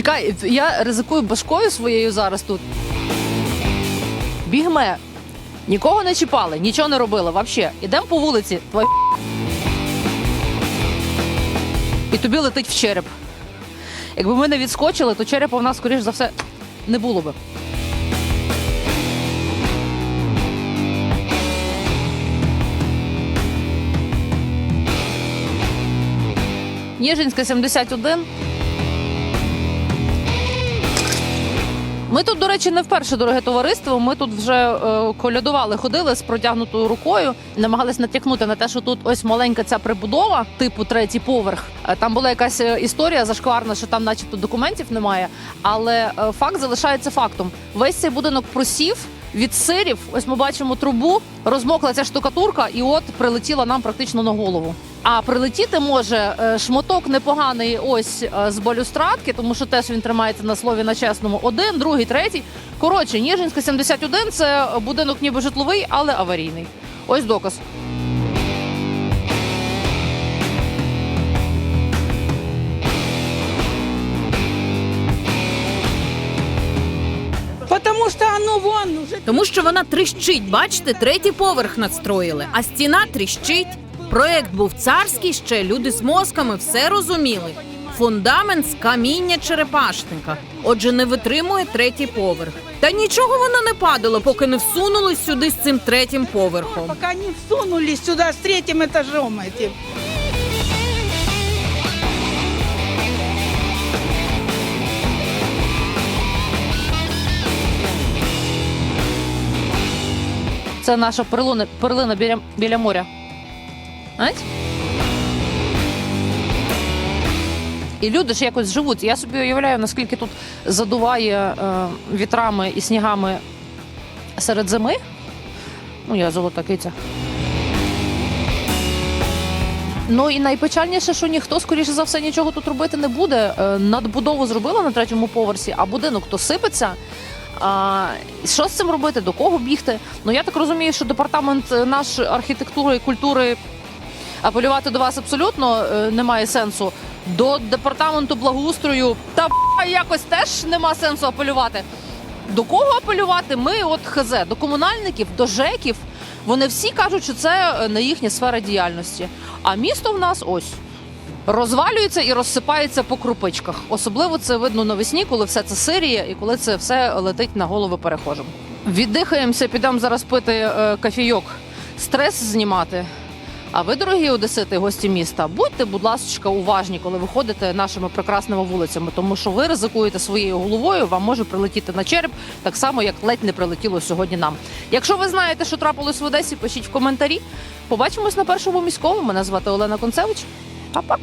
Чекай, я ризикую башкою своєю зараз тут. Бігме. Нікого не чіпали, нічого не робили. Взагалі. Ідемо по вулиці. Твоя... І тобі летить в череп. Якби ми не відскочили, то черепа в нас, скоріш за все, не було би. Ніжинська 71. Ми тут, до речі, не вперше дороге товариство. Ми тут вже е, колядували, ходили з протягнутою рукою, намагались натякнути на те, що тут ось маленька ця прибудова, типу третій поверх. Е, Там була якась е, історія зашкварна, що там, начебто, документів немає. Але е, факт залишається фактом. Весь цей будинок просів. Від сирів, ось ми бачимо трубу, розмокла ця штукатурка, і от прилетіла нам практично на голову. А прилетіти може е, шматок непоганий ось е, з балюстрадки, тому що теж він тримається на слові на чесному. Один, другий, третій. Коротше, Ніжинська 71 – це будинок ніби житловий, але аварійний. Ось доказ. Тому що вона тріщить. Бачите, третій поверх надстроїли, а стіна тріщить. Проект був царський ще люди з мозками все розуміли. Фундамент з каміння черепашника. Отже, не витримує третій поверх. Та нічого воно не падало, поки не всунули сюди з цим третім поверхом. пока не всунулись сюда с третьим этажом этим. Це наша перлина, перлина біля, біля моря. Знаєте? І люди ж якось живуть. Я собі уявляю, наскільки тут задуває е, вітрами і снігами серед зими. Ну, я золота киця. Ну і найпечальніше, що ніхто, скоріше за все, нічого тут робити не буде. Е, Надбудову зробили на третьому поверсі, а будинок то сипеться. А, що з цим робити? До кого бігти? Ну я так розумію, що департамент е, наш архітектури і культури апелювати до вас абсолютно е, немає сенсу. До департаменту благоустрою та якось теж нема сенсу апелювати. До кого апелювати? Ми, от хз, до комунальників, до ЖЕКів. Вони всі кажуть, що це е, не їхня сфера діяльності. А місто в нас ось розвалюється і розсипається по крупичках. Особливо це видно навесні, коли все це сиріє і коли це все летить на голови перехожим. Віддихаємося, підемо зараз пити е, кофійок, стрес знімати. А ви, дорогі одесити, гості міста, будьте, будь ласка, уважні, коли ви ходите нашими прекрасними вулицями, тому що ви ризикуєте своєю головою, вам може прилетіти на череп, так само як ледь не прилетіло сьогодні нам. Якщо ви знаєте, що трапилось в Одесі, пишіть в коментарі. Побачимось на першому міському. Мене звати Олена Концевич. Па-па!